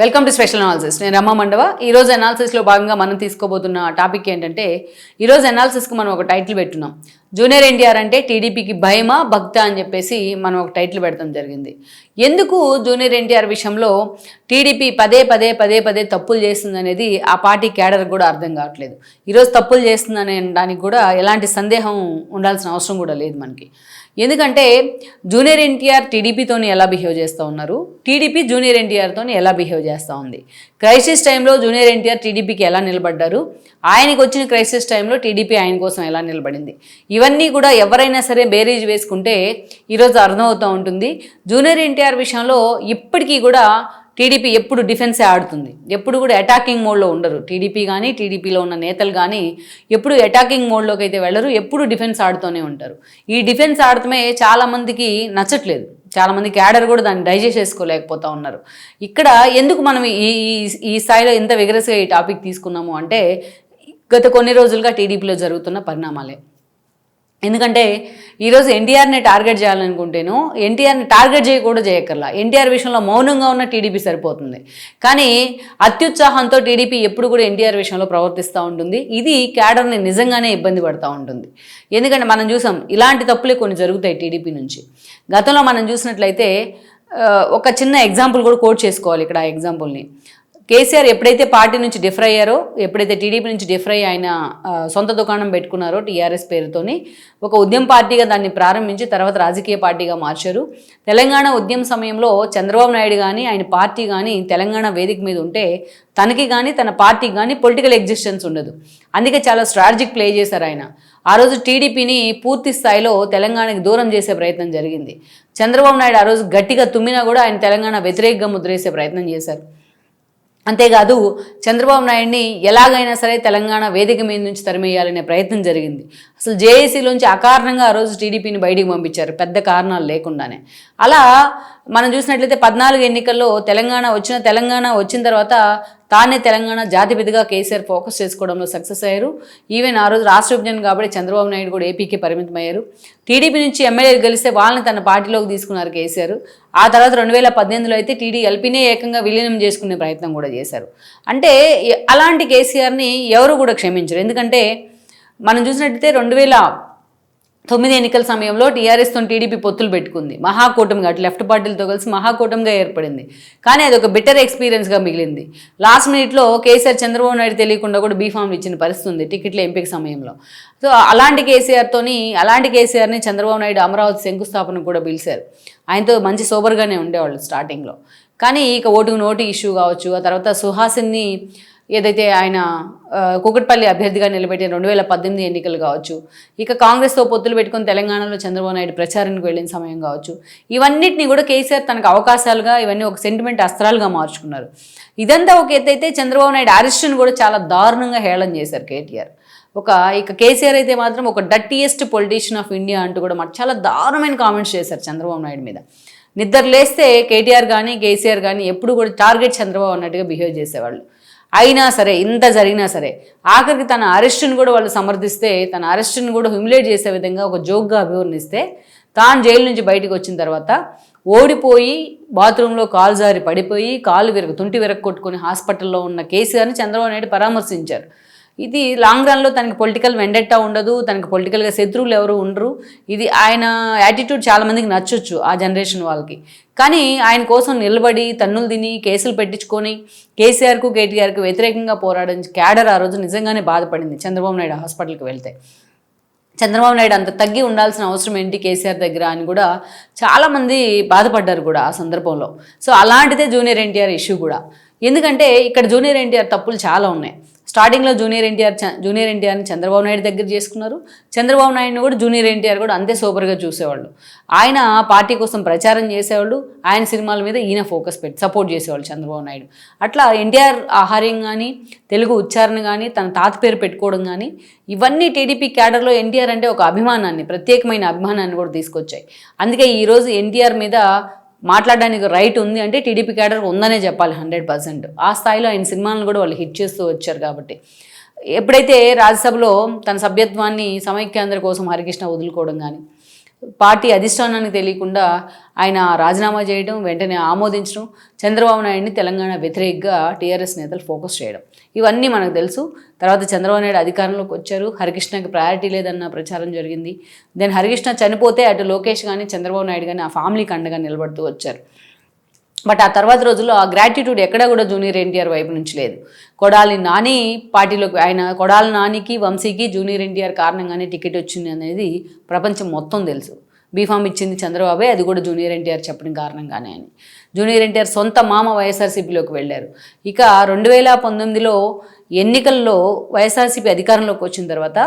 Welcome to special analysis నేను రమ్మ మండవ. ఈరోజు అనాలిసిస్లో భాగంగా మనం తీసుకోబోతున్న టాపిక్ ఏంటంటే ఈరోజు అనాలిసిస్కి మనం ఒక టైటిల్ పెట్టున్నాం. జూనియర్ ఎన్టీఆర్ అంటే టీడీపీకి భయమా భక్త అని చెప్పేసి మనం ఒక టైటిల్ పెడతాం జరిగింది. ఎందుకు జూనియర్ ఎన్టీఆర్ విషయంలో టీడీపీ పదే పదే పదే పదే తప్పులు చేస్తుంది అనేది ఆ పార్టీ క్యాడర్ కూడా అర్థం కావట్లేదు. ఈరోజు తప్పులు చేస్తుందనే దానికి కూడా ఎలాంటి సందేహం ఉండాల్సిన అవసరం కూడా లేదు మనకి. ఎందుకంటే జూనియర్ ఎన్టీఆర్ టీడీపీతోని ఎలా బిహేవ్ చేస్తూ ఉన్నారు? టీడీపీ జూనియర్ ఎన్టీఆర్తోని ఎలా బిహేవ్ చేస్తూ ఉంది? క్రైసిస్ టైంలో జూనియర్ ఎన్టీఆర్ టీడీపీకి ఎలా నిలబడ్డారు? ఆయనకు వచ్చిన క్రైసిస్ టైంలో టీడీపీ ఆయన కోసం ఎలా నిలబడింది? ఇవన్నీ కూడా ఎవరైనా సరే బేరీజ్ వేసుకుంటే ఈరోజు అర్థమవుతూ ఉంటుంది. జూనియర్ ఎన్టీఆర్ విషయంలో ఇప్పటికీ కూడా టీడీపీ ఎప్పుడు డిఫెన్సే ఆడుతుంది. ఎప్పుడు కూడా అటాకింగ్ మోడ్లో ఉండరు. టీడీపీ కానీ టీడీపీలో ఉన్న నేతలు కానీ ఎప్పుడు అటాకింగ్ మోడ్లోకి అయితే వెళ్ళరు. ఎప్పుడు డిఫెన్స్ ఆడుతూనే ఉంటారు. ఈ డిఫెన్స్ ఆడటమే చాలామందికి నచ్చట్లేదు. చాలామంది క్యాడర్ కూడా దాన్ని డైజెస్ట్ చేసుకోలేకపోతా ఉన్నారు. ఇక్కడ ఎందుకు మనం ఈ ఈ- ఈ స్థాయిలో ఇంత విగరస్గా ఈ టాపిక్ తీసుకున్నాము అంటే గత కొన్ని రోజులుగా టీడీపీలో జరుగుతున్న పరిణామాలే. ఎందుకంటే ఈరోజు ఎన్టీఆర్ని టార్గెట్ చేయాలనుకుంటేను ఎన్టీఆర్ని టార్గెట్ చేయకూడదు చేయక్కర్లా ఎన్టీఆర్ విషయంలో మౌనంగా ఉన్న టీడీపీ సరిపోతుంది. కానీ అత్యుత్సాహంతో టీడీపీ ఎప్పుడు కూడా ఎన్టీఆర్ విషయంలో ప్రవర్తిస్తూ ఉంటుంది. ఇది క్యాడర్ని నిజంగానే ఇబ్బంది పడుతూ ఉంటుంది. ఎందుకంటే మనం చూసాం ఇలాంటి తప్పులే కొన్ని జరుగుతాయి టీడీపీ నుంచి. గతంలో మనం చూసినట్లయితే ఒక చిన్న ఎగ్జాంపుల్ కూడా కోట్ చేసుకోవాలి ఇక్కడ ఆ ఎగ్జాంపుల్ని. కేసీఆర్ ఎప్పుడైతే పార్టీ నుంచి డిఫర్ అయ్యారో ఎప్పుడైతే టీడీపీ నుంచి డిఫర్ అయ్యి ఆయన సొంత దుకాణం పెట్టుకున్నారో టీఆర్ఎస్ పేరుతోని ఒక ఉద్యమ పార్టీగా దాన్ని ప్రారంభించి తర్వాత రాజకీయ పార్టీగా మార్చారు. తెలంగాణ ఉద్యమ సమయంలో చంద్రబాబు నాయుడు కానీ ఆయన పార్టీ కానీ తెలంగాణ వేదిక మీద ఉంటే తనకి కానీ తన పార్టీకి కానీ పొలిటికల్ ఎగ్జిస్టెన్స్ ఉండదు. అందుకే చాలా స్ట్రాటజిక్ ప్లే చేశారు ఆయన. ఆ రోజు టీడీపీని పూర్తి స్థాయిలో తెలంగాణకి దూరం చేసే ప్రయత్నం జరిగింది. చంద్రబాబు నాయుడు ఆ రోజు గట్టిగా తుమ్మినా కూడా ఆయన తెలంగాణ వ్యతిరేకంగా ముద్రేసే ప్రయత్నం చేశారు. అంతేకాదు చంద్రబాబు నాయుడిని ఎలాగైనా సరే తెలంగాణ వేదిక మీద నుంచి తరిమేయాలనే ప్రయత్నం జరిగింది. అసలు జేఏసీలోంచి అకారణంగా ఆ రోజు టీడీపీని బయటికి పంపించారు. పెద్ద కారణాలు లేకుండానే. అలా మనం చూసినట్లయితే పద్నాలుగు ఎన్నికల్లో తెలంగాణ వచ్చిన తెలంగాణ వచ్చిన తర్వాత తానే తెలంగాణ జాతిపిదిగా కేసీఆర్ ఫోకస్ చేసుకోవడంలో సక్సెస్ అయ్యారు. ఈవెన్ ఆ రోజు రాష్ట్ర విభజన కాబట్టి చంద్రబాబు నాయుడు కూడా ఏపీకి పరిమితం అయ్యారు టీడీపీ నుంచి ఎమ్మెల్యేలు గెలిస్తే వాళ్ళని తన పార్టీలోకి తీసుకున్నారు కేసీఆర్. ఆ తర్వాత రెండు వేల పద్దెనిమిదిలో అయితే టీడీ ఎల్పీనే ఏకంగా విలీనం చేసుకునే ప్రయత్నం కూడా చేశారు. అంటే అలాంటి కేసీఆర్ని ఎవరు కూడా క్షమించరు. ఎందుకంటే మనం చూసినట్టయితే రెండు వేల తొమ్మిది ఎన్నికల సమయంలో టీఆర్ఎస్తో టీడీపీ పొత్తులు పెట్టుకుంది. మహాకూటమిగా అటు లెఫ్ట్ పార్టీలతో కలిసి మహాకూటమిగా ఏర్పడింది. కానీ అది ఒక బెటర్ ఎక్స్పీరియన్స్గా మిగిలింది. లాస్ట్ మినిట్లో కేసీఆర్ చంద్రబాబు నాయుడు తెలియకుండా కూడా బీఫామ్ ఇచ్చిన పరిస్థితి ఉంది టికెట్ల ఎంపిక సమయంలో. సో అలాంటి కేసీఆర్తోని అలాంటి కేసీఆర్ని చంద్రబాబు నాయుడు అమరావతి శంకుస్థాపన కూడా పిలిచారు. ఆయనతో మంచి సోబర్గానే ఉండేవాళ్ళు స్టార్టింగ్లో కానీ ఇక ఓటుకు నోటు ఇష్యూ కావచ్చు ఆ తర్వాత సుహాసిన్ని ఏదైతే ఆయన కూకట్పల్లి అభ్యర్థిగా నిలబెట్టిన రెండు వేల పద్దెనిమిది ఎన్నికలు కావచ్చు ఇక కాంగ్రెస్తో పొత్తులు పెట్టుకొని తెలంగాణలో చంద్రబాబు నాయుడు ప్రచారానికి వెళ్ళిన సమయం కావచ్చు ఇవన్నిటిని కూడా కేసీఆర్ తనకు అవకాశాలుగా ఇవన్నీ ఒక సెంటిమెంట్ అస్త్రాలుగా మార్చుకున్నారు. ఇదంతా ఒక ఎత్తైతే చంద్రబాబు నాయుడు అరెస్టును కూడా చాలా దారుణంగా హేళన చేశారు కేటీఆర్. ఒక ఇక కేసీఆర్ అయితే మాత్రం ఒక డట్టియెస్ట్ పొలిటీషియన్ ఆఫ్ ఇండియా అంటూ కూడా మాకు చాలా దారుణమైన కామెంట్స్ చేశారు చంద్రబాబు నాయుడు మీద. నిద్ర లేస్తే కేటీఆర్ కానీ కేసీఆర్ కానీ ఎప్పుడు కూడా టార్గెట్ చంద్రబాబు అన్నట్టుగా బిహేవ్ చేసేవాళ్ళు. అయినా సరే ఇంత జరిగినా సరే ఆఖరికి తన అరెస్టును కూడా వాళ్ళు సమర్థిస్తే తన అరెస్టును కూడా హ్యూమిలేట్ చేసే విధంగా ఒక జోక్గా అభివర్ణిస్తే తాను జైలు నుంచి బయటకు వచ్చిన తర్వాత ఓడిపోయి బాత్రూంలో కాలు జారి పడిపోయి కాలు విరగ తుంటి విరగ కొట్టుకుని హాస్పిటల్లో ఉన్న కేసీఆర్ని చంద్రబాబు నాయుడు పరామర్శించారు. ఇది లాంగ్ రన్లో తనకి పొలిటికల్ వెండెట్టా ఉండదు తనకి పొలిటికల్గా శత్రువులు ఎవరు ఉండరు. ఇది ఆయన యాటిట్యూడ్ చాలామందికి నచ్చొచ్చు ఆ జనరేషన్ వాళ్ళకి. కానీ ఆయన కోసం నిలబడి తన్నులు తిని కేసులు పెట్టించుకొని కేసీఆర్కు కేటీఆర్కు వ్యతిరేకంగా పోరాడిన క్యాడర్ ఆ రోజు నిజంగానే బాధపడింది చంద్రబాబు నాయుడు హాస్పిటల్కి వెళ్తే. చంద్రబాబు నాయుడు అంత తగ్గి ఉండాల్సిన అవసరం ఏంటి కేసీఆర్ దగ్గర అని కూడా చాలామంది బాధపడ్డారు కూడా ఆ సందర్భంలో. సో అలాంటిదే జూనియర్ ఎన్టీఆర్ ఇష్యూ కూడా. ఎందుకంటే ఇక్కడ జూనియర్ ఎన్టీఆర్ తప్పులు చాలా ఉన్నాయి. స్టార్టింగ్లో జూనియర్ ఎన్టీఆర్ జూనియర్ ఎన్టీఆర్ని చంద్రబాబు నాయుడు దగ్గర చేసుకున్నారు. చంద్రబాబు నాయుడుని కూడా జూనియర్ ఎన్టీఆర్ కూడా అంతే సూపర్గా చూసేవాళ్ళు. ఆయన పార్టీ కోసం ప్రచారం చేసేవాళ్ళు. ఆయన సినిమాల మీద ఈయన ఫోకస్ పెట్టి సపోర్ట్ చేసేవాళ్ళు చంద్రబాబు నాయుడు. అట్లా ఎన్టీఆర్ ఆహార్యం కానీ తెలుగు ఉచ్చారణ కానీ తన తాత పేరు పెట్టుకోవడం కానీ ఇవన్నీ టీడీపీ క్యాడర్లో ఎన్టీఆర్ అంటే ఒక అభిమానాన్ని ప్రత్యేకమైన అభిమానాన్ని కూడా తీసుకొచ్చాయి. అందుకే ఈరోజు ఎన్టీఆర్ మీద మాట్లాడడానికి రైట్ ఉంది అంటే టీడీపీ క్యాడర్ ఉందనే చెప్పాలి హండ్రెడ్ పర్సెంట్. ఆ స్థాయిలో ఆయన సినిమాలను కూడా వాళ్ళు హిట్ చేస్తూ వచ్చారు కాబట్టి. ఎప్పుడైతే రాజ్యసభలో తన సభ్యత్వాన్ని సమైక్యాంధ్ర కోసం హరికృష్ణ వదులుకోవడం కానీ పార్టీ అధిష్టానానికి తెలియకుండా ఆయన రాజీనామా చేయడం వెంటనే ఆమోదించడం చంద్రబాబు నాయుడిని తెలంగాణ వ్యతిరేకంగా టీఆర్ఎస్ నేతలు ఫోకస్ చేయడం. ఇవన్నీ మనకు తెలుసు. తర్వాత చంద్రబాబు నాయుడు అధికారంలోకి వచ్చారు. హరికృష్ణకి ప్రయారిటీ లేదన్న ప్రచారం జరిగింది. దెన్ హరికృష్ణ చనిపోతే అటు లోకేష్ కానీ చంద్రబాబు నాయుడు కానీ ఆ ఫ్యామిలీకి అండగా నిలబడుతూ వచ్చారు. బట్ ఆ తర్వాత రోజుల్లో ఆ గ్రాటిట్యూడ్ ఎక్కడా కూడా జూనియర్ ఎన్టీఆర్ వైపు నుంచి లేదు. కొడాలి నాని పార్టీలోకి ఆయన కొడాలి నానికి వంశీకి జూనియర్ ఎన్టీఆర్ కారణంగానే టికెట్ వచ్చింది అనేది ప్రపంచం మొత్తం తెలుసు. బీఫామ్ ఇచ్చింది చంద్రబాబే అది కూడా జూనియర్ ఎన్టీఆర్ చెప్పడం కారణంగానే అని. జూనియర్ ఎన్టీఆర్ సొంత మామ వైఎస్ఆర్సీపీలోకి వెళ్ళారు. ఇక రెండు వేల పంతొమ్మిదిలో ఎన్నికల్లో వైఎస్ఆర్సీపీ అధికారంలోకి వచ్చిన తర్వాత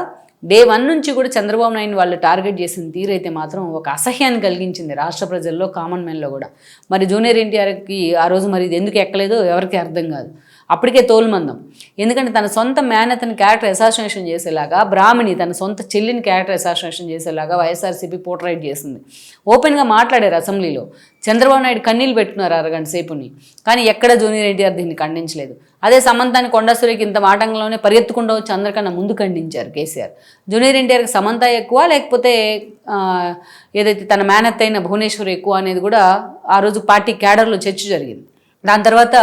డే వన్ నుంచి కూడా చంద్రబాబు నాయుడు వాళ్ళు టార్గెట్ చేసిన తీరైతే మాత్రం ఒక అసహ్యాన్ని కలిగించింది రాష్ట్ర ప్రజల్లో కామన్ మెన్లో కూడా. మరి జూనియర్ ఎన్టీఆర్కి ఆ రోజు మరి ఇది ఎందుకు ఎక్కలేదో ఎవరికి అర్థం కాదు. అప్పటికే తోలుమందం. ఎందుకంటే తన సొంత మేనతని క్యారెక్టర్ అసాసినేషన్ చేసేలాగా బ్రాహ్మణి తన సొంత చెల్లిని క్యారెక్టర్ అసాసినేషన్ చేసేలాగా వైఎస్ఆర్సీపీ పోర్ట్రైట్ చేసింది. ఓపెన్గా మాట్లాడారు అసెంబ్లీలో. చంద్రబాబు నాయుడు కన్నీళ్ళు పెట్టుకున్నారు అరగంట సేపుని. కానీ ఎక్కడ జూనియర్ ఎన్టీఆర్ దీన్ని ఖండించలేదు. అదే సమంతాన్ని కొండసూరికి ఇంత మాటంలోనే పరిగెత్తుకుండా వచ్చి అందరికన్నా ముందు ఖండించారు కేసీఆర్. జూనియర్ ఎన్టీఆర్కి సమంత ఎక్కువ లేకపోతే ఏదైతే తన మేనత్ అయిన భువనేశ్వర్ ఎక్కువ అనేది కూడా ఆ రోజు పార్టీ క్యాడర్లో చర్చ జరిగింది. దాని తర్వాత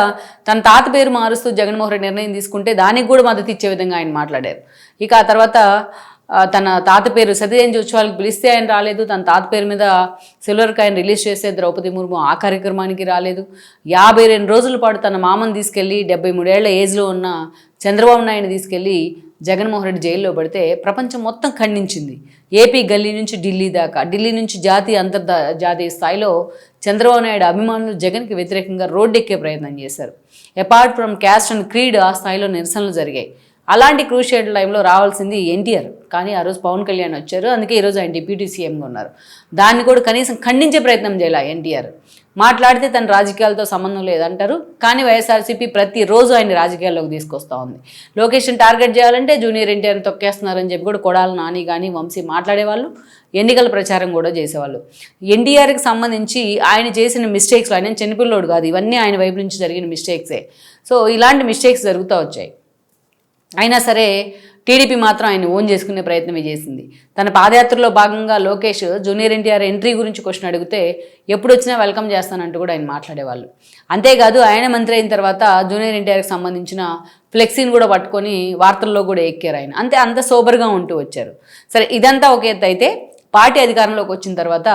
తన తాత పేరు మారుస్తూ జగన్మోహన్ రెడ్డి నిర్ణయం తీసుకుంటే దానికి కూడా మద్దతు ఇచ్చే విధంగా ఆయన మాట్లాడారు. ఇక ఆ తర్వాత తన తాత పేరు సతీజయంతి ఉత్సవాలకు పిలిస్తే ఆయన రాలేదు. తన తాత పేరు మీద సిల్వర్ కాయన్ రిలీజ్ చేసే ద్రౌపది ముర్ము ఆ కార్యక్రమానికి రాలేదు. యాభై రెండు రోజుల పాటు తన మామని తీసుకెళ్ళి డెబ్బై మూడేళ్ళ ఏజ్లో ఉన్న చంద్రబాబు నాయుడు తీసుకెళ్ళి జగన్మోహన్ రెడ్డి జైల్లో పడితే ప్రపంచం మొత్తం ఖండించింది. ఏపీ గల్లీ నుంచి ఢిల్లీ దాకా ఢిల్లీ నుంచి జాతీయ అంతర్జా జాతీయ స్థాయిలో చంద్రబాబు నాయుడు అభిమానులు జగన్కి వ్యతిరేకంగా రోడ్డెక్కే ప్రయత్నం చేశారు. Apart from caste and creed ఆ స్థాయిలో నిరసనలు జరిగాయి. అలాంటి క్రూషియల్ టైంలో రావాల్సింది ఎన్టీఆర్. కానీ ఆ రోజు పవన్ కళ్యాణ్ వచ్చారు. అందుకే ఈరోజు ఆయన డిప్యూటీ సీఎంగా ఉన్నారు. దాన్ని కూడా కనీసం ఖండించే ప్రయత్నం చేయాలి ఎన్టీఆర్. మాట్లాడితే తన రాజకీయాలతో సంబంధం లేదంటారు. కానీ వైఎస్ఆర్సీపీ ప్రతిరోజు ఆయన రాజకీయాల్లోకి తీసుకొస్తూ ఉంది. లొకేషన్ టార్గెట్ చేయాలంటే జూనియర్ ఎన్టీఆర్ని తొక్కేస్తున్నారని చెప్పి కూడా కొడాలి నాని కానీ వంశీ మాట్లాడేవాళ్ళు. ఎన్నికల ప్రచారం కూడా చేసేవాళ్ళు. ఎన్టీఆర్కి సంబంధించి ఆయన చేసిన మిస్టేక్స్ ఆయన చిన్నపిల్లోడు కాదు ఇవన్నీ ఆయన వైపు నుంచి జరిగిన మిస్టేక్సే సో ఇలాంటి మిస్టేక్స్ జరుగుతూ వచ్చాయి. అయినా సరే టీడీపీ మాత్రం ఆయన ఓన్ చేసుకునే ప్రయత్నమే చేసింది. తన పాదయాత్రలో భాగంగా లోకేష్ జూనియర్ ఎన్టీఆర్ ఎంట్రీ గురించి క్వశ్చన్ అడిగితే ఎప్పుడు వచ్చినా వెల్కమ్ చేస్తానంటూ కూడా ఆయన మాట్లాడేవాళ్ళు. అంతేకాదు ఆయన మంత్రి అయిన తర్వాత జూనియర్ ఎన్టీఆర్కి సంబంధించిన ఫ్లెక్సీని కూడా పట్టుకొని వార్తల్లో కూడా ఎక్కారు ఆయన. అంతే అంత సోబర్గా ఉంటూ వచ్చారు. సరే ఇదంతా ఒక ఎత్తు అయితే పార్టీ అధికారంలోకి వచ్చిన తర్వాత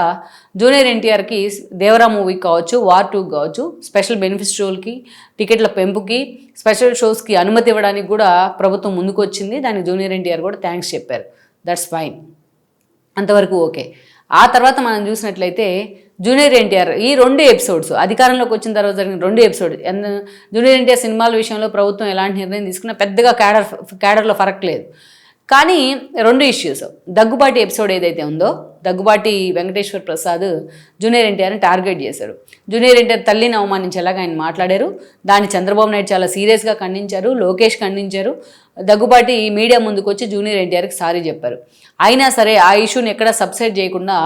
జూనియర్ ఎన్టీఆర్కి దేవరా మూవీకి కావచ్చు వార్ టూ కావచ్చు స్పెషల్ బెనిఫిట్ షోలకి టికెట్ల పెంపుకి స్పెషల్ షోస్కి అనుమతి ఇవ్వడానికి కూడా ప్రభుత్వం ముందుకు వచ్చింది. దానికి జూనియర్ ఎన్టీఆర్ కూడా థ్యాంక్స్ చెప్పారు. దట్స్ ఫైన్ అంతవరకు ఓకే. ఆ తర్వాత మనం చూసినట్లయితే జూనియర్ ఎన్టీఆర్ ఈ రెండు ఎపిసోడ్స్ అధికారంలోకి వచ్చిన తర్వాత జరిగిన రెండు ఎపిసోడ్ జూనియర్ ఎన్టీఆర్ సినిమాల విషయంలో ప్రభుత్వం ఎలాంటి నిర్ణయం తీసుకున్నా పెద్దగా క్యాడర్ క్యాడర్లో ఫరక్ లేదు. కానీ రెండు ఇష్యూస్ దగ్గుబాటి ఎపిసోడ్ ఏదైతే ఉందో దగ్గుబాటి వెంకటేశ్వర్ ప్రసాద్ జూనియర్ ఎన్టీఆర్ని టార్గెట్ చేశారు జూనియర్ ఎన్టీఆర్ తల్లిని అవమానించేలాగా ఆయన మాట్లాడారు. దాన్ని చంద్రబాబు నాయుడు చాలా సీరియస్గా ఖండించారు. లోకేష్ ఖండించారు. దగ్గుబాటి మీడియా ముందుకు వచ్చి జూనియర్ ఎన్టీఆర్కి సారీ చెప్పారు. అయినా సరే ఆ ఇష్యూని ఎక్కడా సబ్సైడ్ చేయకుండా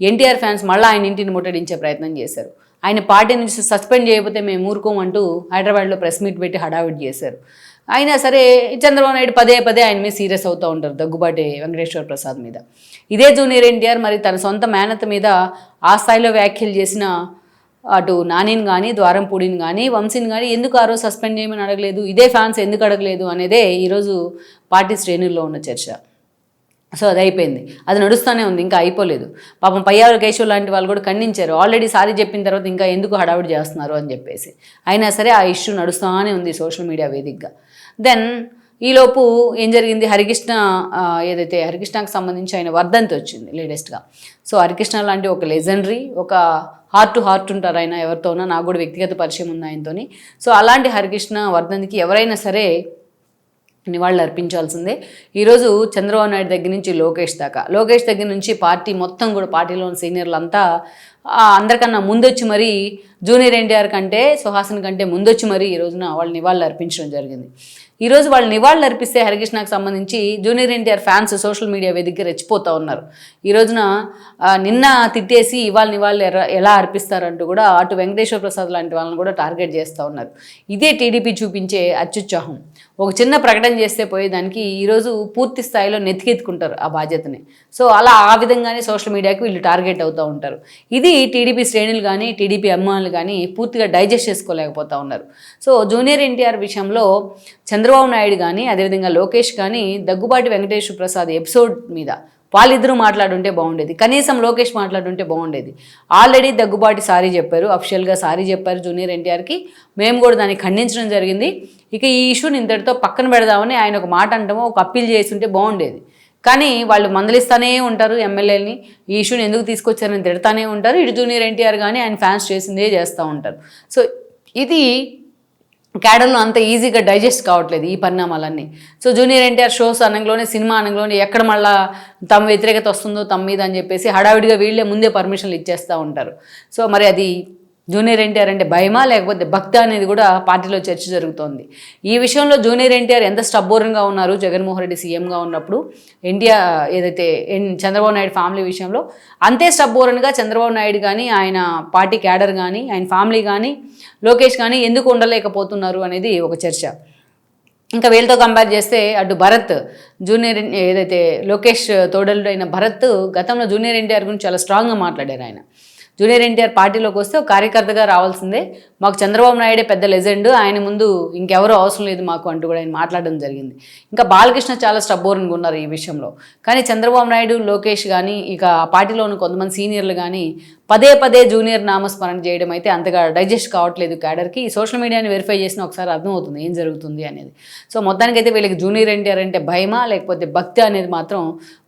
ఎన్టీఆర్ ఫ్యాన్స్ మళ్ళీ ఆయన ఇంటిని ముట్టడించే ప్రయత్నం చేశారు. ఆయన పార్టీ నుంచి సస్పెండ్ చేయకపోతే మేము ఊరుకోమంటూ హైదరాబాద్లో ప్రెస్ మీట్ పెట్టి హడావిడి చేశారు. అయినా సరే చంద్రబాబు నాయుడు పదే పదే ఆయన మీద సీరియస్ అవుతూ ఉంటారు దగ్గుబాటి వెంకటేశ్వర ప్రసాద్ మీద. ఇదే జూనియర్ ఎన్టీఆర్ మరి తన సొంత మేనత మీద ఆ స్థాయిలో వ్యాఖ్యలు చేసిన అటు నానిని కానీ ద్వారంపూడిని కానీ వంశీని కానీ ఎందుకు ఆ రోజు సస్పెండ్ చేయమని అడగలేదు? ఇదే ఫ్యాన్స్ ఎందుకు అడగలేదు? అనేదే ఈరోజు పార్టీ శ్రేణుల్లో ఉన్న చర్చ. సో అది అయిపోయింది అది నడుస్తూనే ఉంది ఇంకా అయిపోలేదు. పాపం పయ్యారు కేశవ్ లాంటి వాళ్ళు కూడా ఖండించారు. ఆల్రెడీ సారీ చెప్పిన తర్వాత ఇంకా ఎందుకు హడావుడి చేస్తున్నారు అని చెప్పేసి. అయినా సరే ఆ ఇష్యూ నడుస్తూనే ఉంది సోషల్ మీడియా వేదికగా. దెన్ ఈలోపు ఏం జరిగింది? హరికృష్ణ ఏదైతే హరికృష్ణకి సంబంధించి ఆయన వర్ధంతి వచ్చింది లేటెస్ట్గా. సో హరికృష్ణ లాంటి ఒక లెజెండరీ ఒక హార్ట్ టు హార్ట్ ఉంటారు ఆయన ఎవరితోనో నాకు కూడా వ్యక్తిగత పరిచయం ఉంది ఆయనతోని. సో అలాంటి హరికృష్ణ వర్ధంతికి ఎవరైనా సరే నివాళులు అర్పించాల్సిందే ఈరోజు చంద్రబాబు నాయుడు దగ్గర నుంచి లోకేష్ దాకా. లోకేష్ దగ్గర నుంచి పార్టీ మొత్తం కూడా పార్టీలోని సీనియర్లు అంతా అందరికన్నా ముందొచ్చి మరీ జూనియర్ ఎన్టీఆర్ కంటే సుహాసన్ కంటే ముందొచ్చి మరీ ఈ రోజున వాళ్ళు నివాళులు అర్పించడం జరిగింది. ఈరోజు వాళ్ళు నివాళులు అర్పిస్తే హరికృష్ణకు సంబంధించి junior NTR fans social media వేదికగా రెచ్చిపోతూ ఉన్నారు. ఈ రోజున నిన్న తిట్టేసి ఇవాళ నివాళులు ఎలా అర్పిస్తారంటూ కూడా అటు వెంకటేశ్వర ప్రసాద్ లాంటి వాళ్ళని కూడా టార్గెట్ చేస్తూ ఉన్నారు. ఇదే టీడీపీ చూపించే అత్యుత్సాహం. ఒక చిన్న ప్రకటన చేస్తే పోయేదానికి ఈరోజు పూర్తి స్థాయిలో నెత్తికెత్తుకుంటారు ఆ బాధ్యతని. సో అలా ఆ విధంగానే సోషల్ మీడియాకి వీళ్ళు టార్గెట్ అవుతూ ఉంటారు. ఇది టీడీపీ శ్రేణులు కానీ టీడీపీ అభిమానులు కానీ పూర్తిగా డైజెస్ట్ చేసుకోలేకపోతూ ఉన్నారు. సో జూనియర్ ఎన్టీఆర్ విషయంలో చంద్ర చంద్రబాబు నాయుడు కానీ అదేవిధంగా లోకేష్ కానీ దగ్గుబాటి వెంకటేశ్వర ప్రసాద్ ఎపిసోడ్ మీద వాళ్ళిద్దరూ మాట్లాడుంటే బాగుండేది. కనీసం లోకేష్ మాట్లాడుంటే బాగుండేది. ఆల్రెడీ దగ్గుబాటి సారీ చెప్పారు అఫిషియల్గా సారీ చెప్పారు జూనియర్ ఎన్టీఆర్కి మేము కూడా దాన్ని ఖండించడం జరిగింది. ఇక ఈ ఇష్యూని ఇంతటితో పక్కన పెడదామని ఆయన ఒక మాట అంటామో ఒక అప్పీల్ చేస్తుంటే బాగుండేది. కానీ వాళ్ళు మందలిస్తానే ఉంటారు ఎమ్మెల్యేని ఈ ఇష్యూని ఎందుకు తీసుకొచ్చారని తిడతానే ఉంటారు. ఇటు జూనియర్ ఎన్టీఆర్ కానీ ఆయన ఫ్యాన్స్ చేసిందే చేస్తూ ఉంటారు. సో ఇది క్యాడర్లో అంత ఈజీగా డైజెస్ట్ కావట్లేదు ఈ పరిణామాలన్నీ. సో జూనియర్ ఎన్టీఆర్ షోస్ అనగలోనే సినిమా అనగలోనే ఎక్కడ మళ్ళా తమ వ్యతిరేకత వస్తుందో తమ మీద అని చెప్పేసి హడావిడిగా వీళ్ళే ముందే పర్మిషన్లు ఇచ్చేస్తూ ఉంటారు. సో మరి అది జూనియర్ ఎన్టీఆర్ అంటే భయమా లేకపోతే భక్త అనేది కూడా పార్టీలో చర్చ జరుగుతోంది. ఈ విషయంలో జూనియర్ ఎన్టీఆర్ ఎంత స్టబ్బోరంగా ఉన్నారు? జగన్మోహన్ రెడ్డి సీఎంగా ఉన్నప్పుడు ఎన్టీఆర్ ఏదైతే ఎన్- చంద్రబాబు నాయుడు ఫ్యామిలీ విషయంలో అంతే స్టబ్బోరన్గా చంద్రబాబు నాయుడు కానీ ఆయన పార్టీ క్యాడర్ కానీ ఆయన ఫ్యామిలీ కానీ లోకేష్ కానీ ఎందుకు ఉండలేకపోతున్నారు అనేది ఒక చర్చ. ఇంకా వీళ్ళతో కంపేర్ చేస్తే అటు భరత్ జూనియర్ ఏదైతే లోకేష్ తోడలుడైన భరత్ గతంలో జూనియర్ ఎన్టీఆర్ గురించి చాలా స్ట్రాంగ్గా మాట్లాడారు ఆయన. జూనియర్ ఎన్టీఆర్ పార్టీలోకి వస్తే ఒక కార్యకర్తగా రావాల్సిందే. మాకు చంద్రబాబు నాయుడే పెద్ద లెజెండ్ ఆయన ముందు ఇంకెవరూ అవసరం లేదు మాకు అంటూ కూడా ఆయన మాట్లాడడం జరిగింది. ఇంకా బాలకృష్ణ చాలా స్టబ్బోర్న్గా ఉన్నారు ఈ విషయంలో. కానీ చంద్రబాబు నాయుడు లోకేష్ కానీ ఇక ఆ పార్టీలో ఉన్న కొంతమంది సీనియర్లు కానీ పదే పదే జూనియర్ నామస్మరణ చేయడం అయితే అంతగా డైజెస్ట్ కావట్లేదు క్యాడర్కి. ఈ సోషల్ మీడియాని వెరిఫై చేసిన ఒకసారి అర్థమవుతుంది ఏం జరుగుతుంది అనేది. సో మొత్తానికైతే వీళ్ళకి జూనియర్ ఎన్టీఆర్ అంటే భయమా లేకపోతే భక్తి అనేది మాత్రం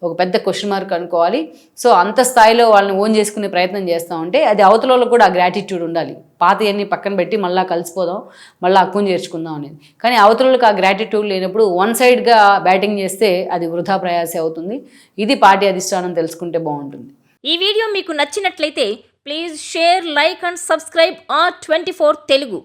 ఒక పెద్ద క్వశ్చన్ మార్క్ అనుకోవాలి. సో అంత స్థాయిలో వాళ్ళని ఓన్ చేసుకునే ప్రయత్నం చేస్తూ ఉంటే అది అవతల కూడా ఆ గ్రాటిట్యూడ్ ఉండాలి. పాతయన్ని పక్కన పెట్టి మళ్ళీ కలిసిపోదాం మళ్ళీ అక్కును చేర్చుకుందాం అనేది. కానీ అవతరులకు ఆ గ్రాటిట్యూడ్ లేనప్పుడు వన్ సైడ్గా బ్యాటింగ్ చేస్తే అది వృధా ప్రయాసే అవుతుంది. ఇది పార్టీ అధిష్టానం తెలుసుకుంటే బాగుంటుంది. ఈ వీడియో మీకు నచ్చినట్లయితే please share like and subscribe R twenty Telugu